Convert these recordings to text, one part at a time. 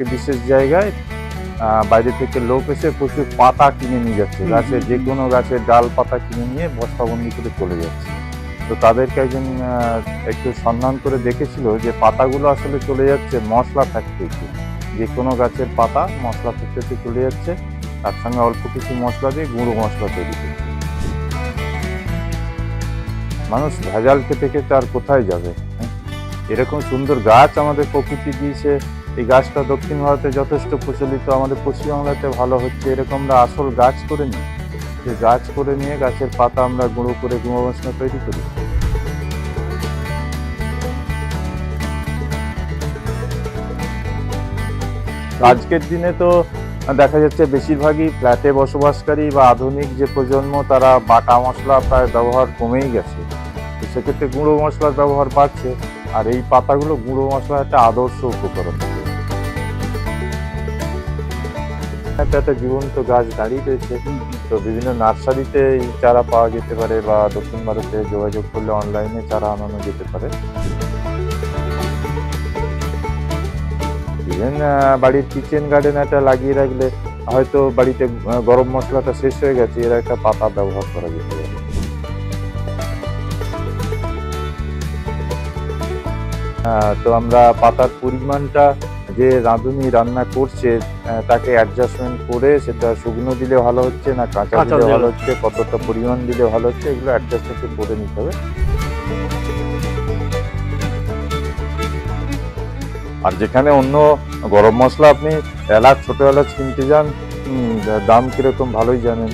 একটি বিশেষ জায়গায় বাইরে থেকে লোক এসে প্রচুর পাতা কিনে নিয়ে যাচ্ছে। গাছের যে কোনো গাছের ডাল পাতা কিনে নিয়ে বস্তাবন্দি করে চলে যাচ্ছে। তো তাদেরকে একজন একটু সন্ধান করে দেখেছিল যে পাতাগুলো আসলে চলে যাচ্ছে মশলা ফ্যাক্টরিতে যে কোনো গাছের পাতা মশলা ফ্যাক্টরিতে চলে যাচ্ছে। তার সঙ্গে অল্প কিছু মশলা দিয়ে গুঁড়ো মশলা তৈরি করছে। মানুষ ভেজাল খেতে খেতে আর কোথায় যাবে? হ্যাঁ? এরকম সুন্দর গাছ আমাদের প্রকৃতি দিয়েছে। এই গাছটা দক্ষিণ ভারতে যথেষ্ট প্রচলিত, আমাদের পশ্চিমবাংলাতে ভালো হচ্ছে। এরকম আমরা আসল গাছ করে নিই। যে গাছ করে নিয়ে গাছের পাতা আমরা গুঁড়ো করে গুঁড়ো তৈরি করি। আজকের দিনে তো দেখা যাচ্ছে বেশিরভাগই ফ্ল্যাটে বসবাসকারী বা আধুনিক যে প্রজন্ম, তারা বাটা মশলা প্রায় ব্যবহার কমেই গেছে। তো সেক্ষেত্রে গুঁড়ো মশলার ব্যবহার বাড়ছে। আর এই পাতাগুলো গুঁড়ো মশলার একটা আদর্শ উপকরণ। একটা জীবন্ত গাছ দাঁড়িয়ে রয়েছে। তো বিভিন্ন নার্সারিতে এই চারা পাওয়া যেতে পারে বা দক্ষিণ ভারতে যোগাযোগ করলে অনলাইনে চারা আনানো যেতে পারে। বাড়ির কিচেন গার্ডেন একটা লাগিয়ে রাখলে হয়তো বাড়িতে গরম মশলাটা শেষ হয়ে গেছে, এর একটা পাতা ব্যবহার করা যেতে পারে। তো আমরা পাতার পরিমাণটা যে রাঁধুনি রান্না করছে তাকে অ্যাডজাস্টমেন্ট করে সেটা শুকনো দিলে ভালো হচ্ছে না কাঁচা দিলে ভালো হচ্ছে কতটা পরিমাণ দিলে ভালো হচ্ছে এগুলো অ্যাডজাস্ট করে নিতে হবে। আর যেখানে অন্য গরম মশলা আপনি এলাচ ছোটো এলাচ কিনতে যান দাম কীরকম ভালোই জানেন।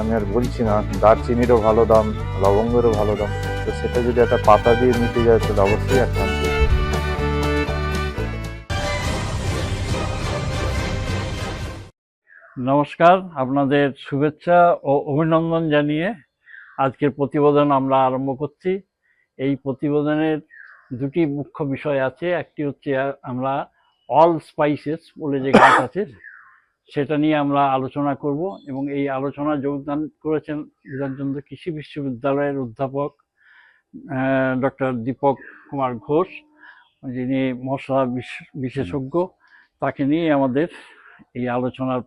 আমি আর বলছি না দারচিনিরও ভালো দাম লবঙ্গেরও ভালো দাম। তো সেটা যদি একটা পাতা দিয়ে নিতে যায় তাহলে অবশ্যই একটা নমস্কার, আপনাদের শুভেচ্ছা ও অভিনন্দন জানিয়ে আজকের প্রতিবেদন আমরা আরম্ভ করছি। এই প্রতিবেদনের দুটি মুখ্য বিষয় আছে। একটি হচ্ছে আমরা অল স্পাইসেস বলে যে গাছ আছে, সেটা নিয়ে আমরা আলোচনা করব এবং এই আলোচনা যোগদান করেছেন বিধানচন্দ্র কৃষি বিশ্ববিদ্যালয়ের অধ্যাপক ডক্টর দীপক কুমার ঘোষ, যিনি মশলা বিশ- বিশেষজ্ঞ। তাকে নিয়ে আমাদের এই আলোচনার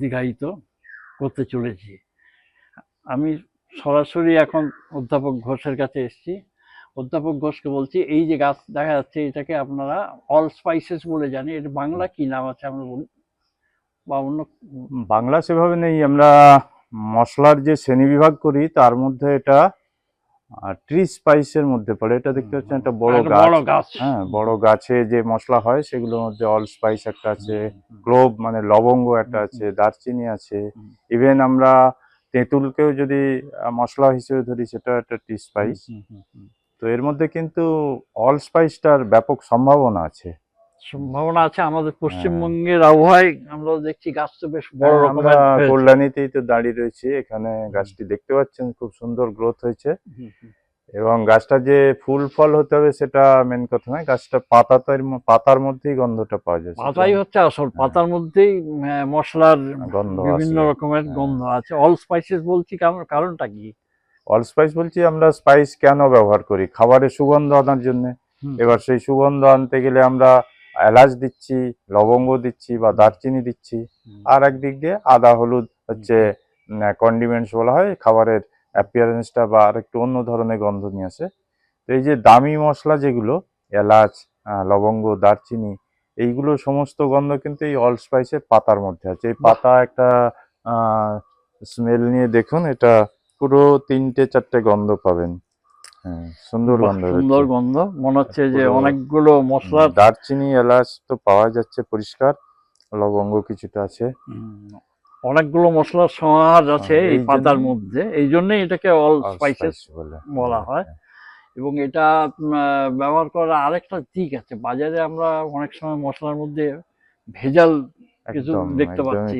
দীর্ঘায়িত করতে চলেছি। আমি সরাসরি এখন অধ্যাপক ঘোষের কাছে এসছি। অধ্যাপক ঘোষকে বলছি, এই যে গাছ দেখা যাচ্ছে, এটাকে আপনারা অল স্পাইসেস বলে জানি। এটা বাংলা কি নাম আছে আমরা বলুন? বা অন্য বাংলা সেভাবে নেই, আমরা মশলার যে শ্রেণি বিভাগ করি, তার মধ্যে এটা ট্রি স্পাইসের মধ্যে পড়ে। এটা দেখতে পাচ্ছেন একটা বড় গাছ। হ্যাঁ বড় গাছে যে মশলা হয় সেগুলোর মধ্যে অল স্পাইস একটা আছে ক্লোভ মানে লবঙ্গ একটা আছে দারচিনি আছে। ইভেন আমরা তেঁতুলকেও যদি মশলা হিসেবে ধরি সেটা একটা টি স্পাইস। তো এর মধ্যে কিন্তু অল স্পাইসটার ব্যাপক সম্ভাবনা আছে। সম্ভাবনা আছে আমাদের পশ্চিমবঙ্গের আবহাওয়ায় আমরা দেখছি গাছ তো বেশ বড় হ্যাঁ, রকমের কল্যাণীতেই তো দাঁড়িয়ে রয়েছি এখানে গাছটি দেখতে পাচ্ছেন খুব সুন্দর গ্রোথ হয়েছে। এবং গাছটা যে ফুল ফল হতে হবে সেটা মেন কথা নয় গাছটা পাতাতের ম- পাতার মধ্যেই গন্ধটা পাওয়া যায় পাতাই হচ্ছে আসল পাতার মধ্যেই মশলার গন্ধ বিভিন্ন রকমের হ্যাঁ। গন্ধ আছে। অল স্পাইসেস বলছি কারণ- কারণটা কি? অল স্পাইস বলছি আমরা স্পাইস কেন ব্যবহার করি? খাবারে সুগন্ধ আনার জন্য। এবার সেই সুগন্ধ আনতে গেলে আমরা এলাচ দিচ্ছি লবঙ্গ দিচ্ছি বা দারচিনি দিচ্ছি। আর একদিক দিয়ে আদা হলুদ হচ্ছে কন্ডিমেন্টস বলা হয় খাবারের অ্যাপিয়ারেন্সটা বা আর একটু অন্য ধরনের গন্ধ নিয়ে আসে। তো এই যে দামি মশলা যেগুলো এলাচ লবঙ্গ দারচিনি এইগুলো সমস্ত গন্ধ কিন্তু এই অল স্পাইসের পাতার মধ্যে আছে। এই পাতা একটা স্মেল নিয়ে দেখুন এটা পুরো তিনটে চারটে গন্ধ পাবেন। সুন্দর বাহ, গন্ধ সুন্দর গন্ধ। মনে হচ্ছে যে অনেকগুলো মশলার দারচিনি এলাচ তো পাওয়া যাচ্ছে পরিষ্কার। লবঙ্গ কিছুটা আছে। অনেকগুলো মশলার আছে হ্যাঁ, এই এই পাতার মধ্যে। এই জন্যই এটাকে অল স্পাইসেস বলে। বলা হয়। এবং এটা ব্যবহার করার আরেকটা দিক আছে। বাজারে আমরা অনেক সময় মশলার মধ্যে ভেজাল কিছু দেখতে পাচ্ছি।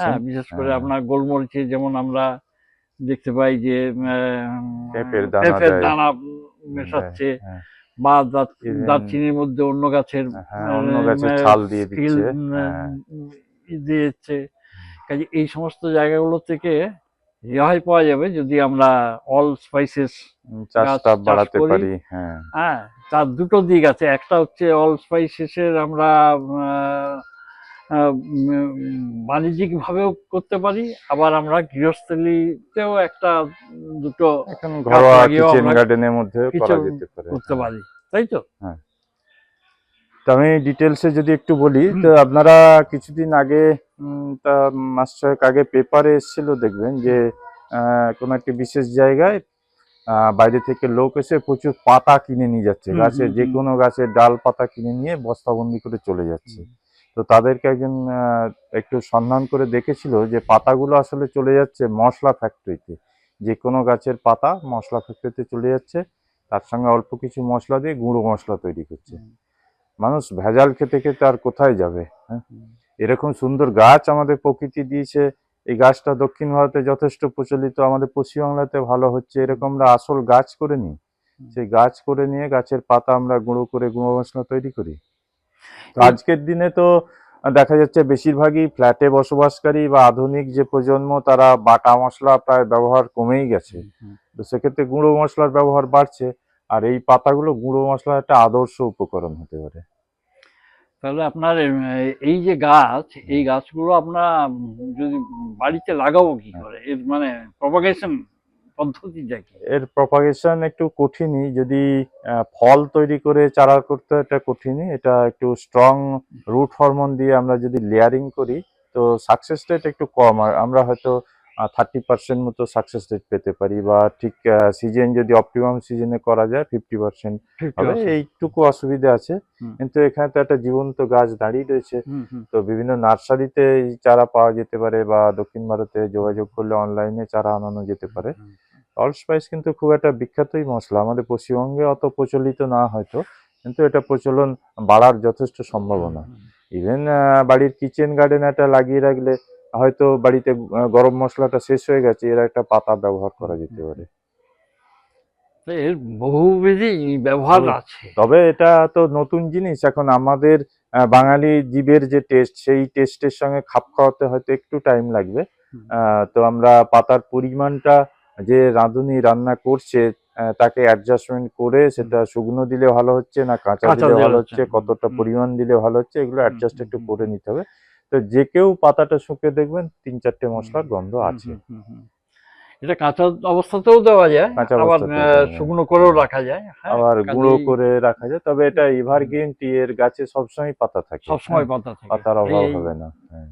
হ্যাঁ বিশেষ করে হ্যাঁ। আপনার গোলমরিচে যেমন আমরা দেখতে পাই যে দানা। দানা মেশাচ্ছে হ্যাঁ। বা দার- দারচিনির মধ্যে অন্য গাছের হ্যাঁ আহ, আহ, ছাল দিয়ে হ্যাঁ। দিয়েছে কাজে এই সমস্ত জায়গাগুলো থেকে রেহাই পাওয়া যাবে যদি আমরা অল স্পাইসেস চাষটা বাড়াতে পারি হ্যাঁ হ্যাঁ তার দুটো দিক আছে একটা হচ্ছে অল স্পাইসেসের আমরা আহ, আহ, বাণিজ্যিক ভাবেও করতে পারি আবার আমরা গৃহস্থলীতেও একটা দুটো এখন ঘরোয়া কিচেন গার্ডেনের মধ্যে করা যেতে পারে। করতে পারি তাই তো? তো আমি ডিটেলসে যদি একটু বলি তো আপনারা কিছুদিন আগে তা মাস ছয়েক আগে পেপারে এসেছিল দেখবেন যে কোনো একটি বিশেষ জায়গায় বাইরে থেকে লোক এসে প্রচুর পাতা কিনে নিয়ে যাচ্ছে গাছের যে কোনো গাছের ডাল পাতা কিনে নিয়ে বস্তাবন্দি করে চলে যাচ্ছে। তো তাদেরকে একজন একটু সন্ধান করে দেখেছিল যে পাতাগুলো আসলে চলে যাচ্ছে মশলা ফ্যাক্টরিতে। যে কোনো গাছের পাতা মশলা ফ্যাক্টরিতে চলে যাচ্ছে তার সঙ্গে অল্প কিছু মশলা দিয়ে গুঁড়ো মশলা তৈরি করছে। মানুষ ভেজাল খেতে খেতে আর কোথায় যাবে হ্যাঁ? এরকম সুন্দর গাছ আমাদের প্রকৃতি দিয়েছে এই গাছটা দক্ষিণ ভারতে যথেষ্ট প্রচলিত আমাদের পশ্চিমবাংলাতে ভালো হচ্ছে এরকম আমরা আসল গাছ করে নিই। সেই গাছ করে নিয়ে গাছের পাতা আমরা গুঁড়ো করে গুঁড়ো মশলা তৈরি করি। আজকের দিনে তো দেখা যাচ্ছে বেশিরভাগই ফ্ল্যাটে বসবাসকারী বা আধুনিক যে প্রজন্ম তারা বাটা মশলা প্রায় ব্যবহার কমেই গেছে। তো সেক্ষেত্রে গুঁড়ো মশলার ব্যবহার বাড়ছে আর এই পাতাগুলো গুঁড়ো মশলার একটা আদর্শ উপকরণ হতে পারে। তাহলে আপনার এই যে গাছ এই গাছগুলো আপনার যদি বাড়িতে লাগাবো কি হ্যাঁ। করে? এর মানে প্রপাগেশন পদ্ধতিটা কি? এর প্রপাগেশন একটু কঠিনই। যদি ফল তৈরি করে চারা করতে এটা কঠিনই। এটা একটু স্ট্রং রুট হরমোন দিয়ে আমরা যদি লেয়ারিং করি তো সাকসেস রেট একটু কম। আর আমরা হয়তো থার্টি পার্সেন্ট মতো সাকসেস রেট পেতে পারি বা ঠিক সিজন যদি অপটিমাম সিজনে করা যায় ফিফটি পার্সেন্ট হবে। এইটুকু অসুবিধা আছে। কিন্তু এখানে তো একটা জীবন্ত গাছ দাঁড়িয়ে রয়েছে। তো বিভিন্ন নার্সারিতে চারা পাওয়া যেতে পারে বা দক্ষিণ ভারতে যোগাযোগ করলে অনলাইনে চারা আনানো যেতে পারে। অল স্পাইস কিন্তু খুব একটা বিখ্যাতই মশলা। আমাদের পশ্চিমবঙ্গে অত প্রচলিত না হয়তো কিন্তু এটা প্রচলন বাড়ার যথেষ্ট সম্ভাবনা। ইভেন বাড়ির কিচেন গার্ডেন একটা লাগিয়ে রাখলে হয়তো বাড়িতে গরম মশলাটা শেষ হয়ে গেছে এর একটা পাতা ব্যবহার করা যেতে পারে। এর বহুবিধি ব্যবহার আছে। তবে এটা তো নতুন জিনিস। এখন আমাদের বাঙালি জীবের যে টেস্ট সেই টেস্টের সঙ্গে খাপ খাওয়াতে হয়তো একটু টাইম লাগবে। তো আমরা পাতার পরিমাণটা যে রাঁধুনি রান্না করছে তাকে অ্যাডজাস্টমেন্ট করে সেটা শুকনো দিলে ভালো হচ্ছে না কাঁচা দিলে ভালো হচ্ছে, কতটা পরিমাণ দিলে ভালো হচ্ছে এগুলো অ্যাডজাস্ট একটু করে নিতে হবে। তো যে কেউ পাতাটা শুকিয়ে দেখবেন তিন চারটে মশলার গন্ধ আছে। এটা কাঁচা অবস্থাতেও দেওয়া যায় কাঁচা আবার। শুকনো করেও রাখা যায় হ্যাঁ, আবার গুঁড়ো করে রাখা যায় তবে এটা এভারগ্রিন টি এর গাছে সবসময় পাতা থাকে সবসময় হ্যাঁ, পাতা থাকে। পাতার অভাব হবে না হ্যাঁ,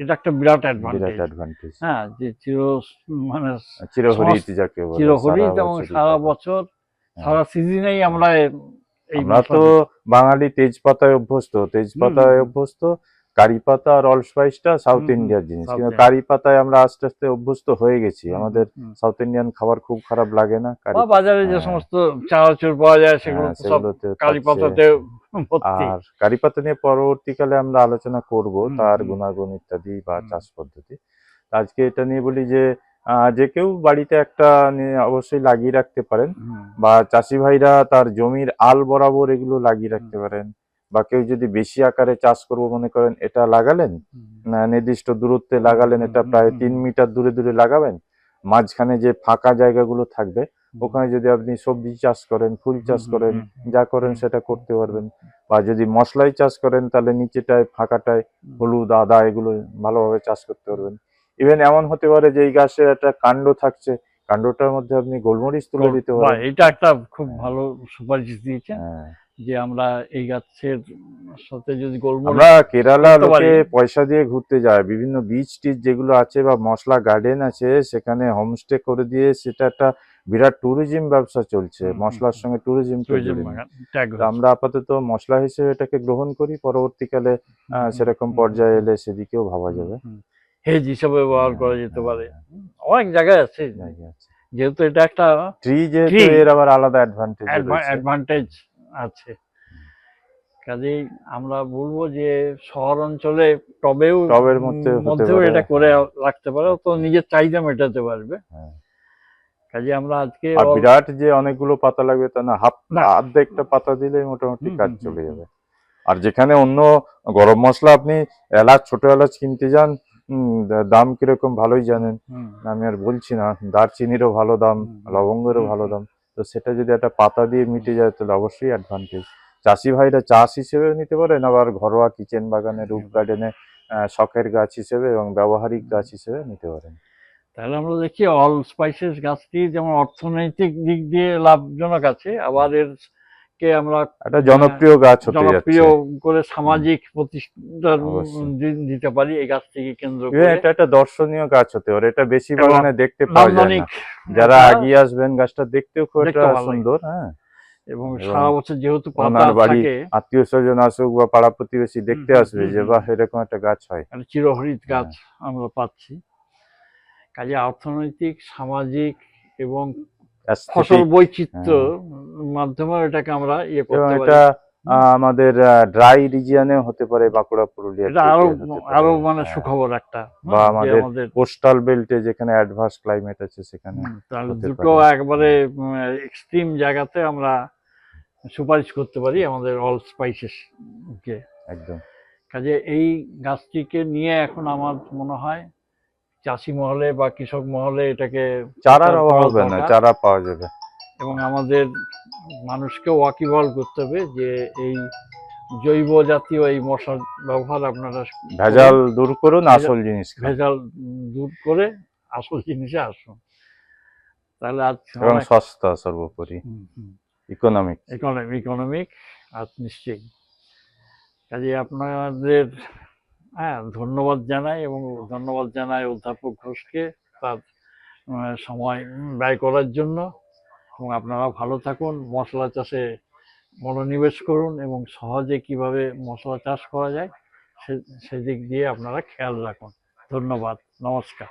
এটা একটা বিরাট অ্যাডভান্টেজ হ্যাঁ যে চির মানে চিরহরিত যাকে চিরহরিত সারা এবং সারা বছর হ্যাঁ। সারা সিজনেই আমরা এই আমরা তো বাঙালি তেজপাতায় অভ্যস্ত তেজপাতায় অভ্যস্ত কারি পাতা আর অল স্পাইসটা সাউথ ইন্ডিয়ার জিনিস। কিন্তু। কারি পাতায় আমরা আস্তে আস্তে অভ্যস্ত হয়ে গেছি। আমাদের সাউথ ইন্ডিয়ান খাবার খুব খারাপ লাগে না বাজারে যে হ্যাঁ। সমস্ত চানাচুর পাওয়া যায় সেগুলো হ্যাঁ, সব সেগুলোতে কারি পাতাতে আর কারি পাতা নিয়ে পরবর্তীকালে আমরা আলোচনা করব তার। গুণাগুণ ইত্যাদি বা চাষ পদ্ধতি। আজকে এটা নিয়ে বলি যে আহ, যে কেউ বাড়িতে একটা নিয়ে অবশ্যই লাগিয়ে রাখতে পারেন বা চাষি ভাইরা তার জমির আল বরাবর এগুলো লাগিয়ে রাখতে পারেন। বা কেউ যদি বেশি আকারে চাষ করব মনে করেন এটা লাগালেন নির্দিষ্ট দূরত্বে লাগালেন এটা প্রায় তিন মিটার দূরে দূরে লাগাবেন মাঝখানে যে ফাঁকা জায়গাগুলো থাকবে ওখানে যদি আপনি সবজি চাষ করেন ফুল চাষ করেন যা করেন সেটা করতে পারবেন। বা যদি মশলাই চাষ করেন তাহলে নিচেটায় ফাঁকাটায় হলুদ আদা এগুলো ভালোভাবে চাষ করতে পারবেন। ইভেন এমন হতে পারে যে এই গাছের একটা কাণ্ড থাকছে কাণ্ডটার মধ্যে আপনি গোলমরিচ তুলে দিতে পারেন। এটা একটা খুব। ভালো সুপারিশ দিয়েছেন। হ্যাঁ। যে আমরা এই গাছের সাথে যদি গোলমরিচ আমরা কেরালা লোকে পয়সা দিয়ে ঘুরতে যায়। বিভিন্ন বিচ টিচ যেগুলো আছে বা মশলা গার্ডেন আছে সেখানে হোমস্টে করে দিয়ে সেটা একটা বিরাট ট্যুরিজম ব্যবসা চলছে। মশলার সঙ্গে ট্যুরিজম। আমরা আপাতত মশলা হিসেবে এটাকে গ্রহণ করি। পরবর্তীকালে সেরকম পর্যায়ে এলে সেদিকেও ভাবা যাবে। হেজ হিসাবে ব্যবহার করা হ্যাঁ, যেতে হ্যাঁ, পারে। হ্যাঁ, অনেক জায়গায় আছে। জায়গা আছে। যেহেতু এটা একটা ট্রি যেহেতু এর আবার আলাদা অ্যাডভান্টেজ অ্যাডভান্টেজ আছে। কাজেই আমরা বলব যে শহর অঞ্চলে টবেও টবের মধ্যে মধ্যেও এটা করে রাখতে পারে তো নিজের চাহিদা মেটাতে পারবে। হ্যাঁ। কাজে আমরা আজকে আর বিরাট যে অনেকগুলো পাতা লাগবে তা না হাফ না। অর্ধেকটা পাতা দিলে মোটামুটি কাজ চলে যাবে। আর যেখানে অন্য গরম মশলা আপনি এলাচ ছোট এলাচ কিনতে যান দাম কীরকম ভালোই জানেন। আমি আর বলছি না দারচিনিরও ভালো দাম লবঙ্গেরও ভালো দাম। তো সেটা যদি একটা পাতা দিয়ে মিটে যায় তাহলে অবশ্যই অ্যাডভান্টেজ চাষি ভাইরা চাষ হিসেবে নিতে পারেন আবার ঘরোয়া কিচেন বাগানে রুফ গার্ডেনে শখের গাছ হিসেবে এবং ব্যবহারিক গাছ হিসেবে নিতে পারেন। তাহলে আমরা দেখি অল স্পাইসেস গাছটি যেমন অর্থনৈতিক দিক দিয়ে লাভজনক আছে আবার এর কে আমরা একটা জনপ্রিয় গাছ হতে যাচ্ছে। জনপ্রিয় করে সামাজিক প্রতিষ্ঠান দিতে পারি এই গাছটিকে কেন্দ্র করে। এটা একটা দর্শনীয় গাছ হতে পারে। এটা বেশি বাগানে দেখতে পাওয়া যায় না। যারা এগিয়ে আসবেন গাছটা দেখতেও খুব একটা সুন্দর হ্যাঁ। এবং সারা বছর যেহেতু পাতা থাকে আত্মীয় স্বজন আসুক বা পাড়া প্রতিবেশী দেখতে আসবে যে বা এরকম একটা গাছ হয়। চিরহরিত হ্যাঁ। গাছ আমরা পাচ্ছি। কাজে অর্থনৈতিক সামাজিক এবং ফসল বৈচিত্র্য মাধ্যমে এটাকে আমরা ইয়ে হ্যাঁ। করতে পারি। এটা আমাদের ড্রাই রিজিয়নে হতে পারে বাঁকুড়া পুরুলিয়া আরও আরও মানে সুখবর একটা বা হ্যাঁ, আমাদের কোস্টাল বেল্টে যেখানে অ্যাডভান্স ক্লাইমেট আছে সেখানে দুটো একবারে এক্সট্রিম জায়গাতে আমরা সুপারিশ করতে পারি আমাদের অল স্পাইসেস কে। একদম। কাজে এই গাছটিকে নিয়ে এখন আমার মনে হয় চাষি মহলে বা কৃষক মহলে এটাকে চারার অভাব হবে না চারা পাওয়া যাবে। এবং আমাদের মানুষকে ওয়াকিবল করতে হবে যে এই জৈব জাতীয় এই মশার ব্যবহার আপনারা ভেজাল দূর করুন আসল জিনিস ভেজাল দূর করে আসল জিনিসে আসুন। তাহলে আজ এবং সস্তা সর্বোপরি। ইকোনমিক ইকোনমি ইকোনমিক আর নিশ্চয়ই। কাজে আপনাদের হ্যাঁ ধন্যবাদ জানাই এবং ধন্যবাদ জানাই অধ্যাপক ঘোষকে তার সময় ব্যয় করার জন্য। এবং আপনারা ভালো থাকুন, মশলা চাষে মনোনিবেশ করুন এবং সহজে কীভাবে মশলা চাষ করা যায় সে, সেদিক দিয়ে আপনারা খেয়াল রাখুন। ধন্যবাদ, নমস্কার।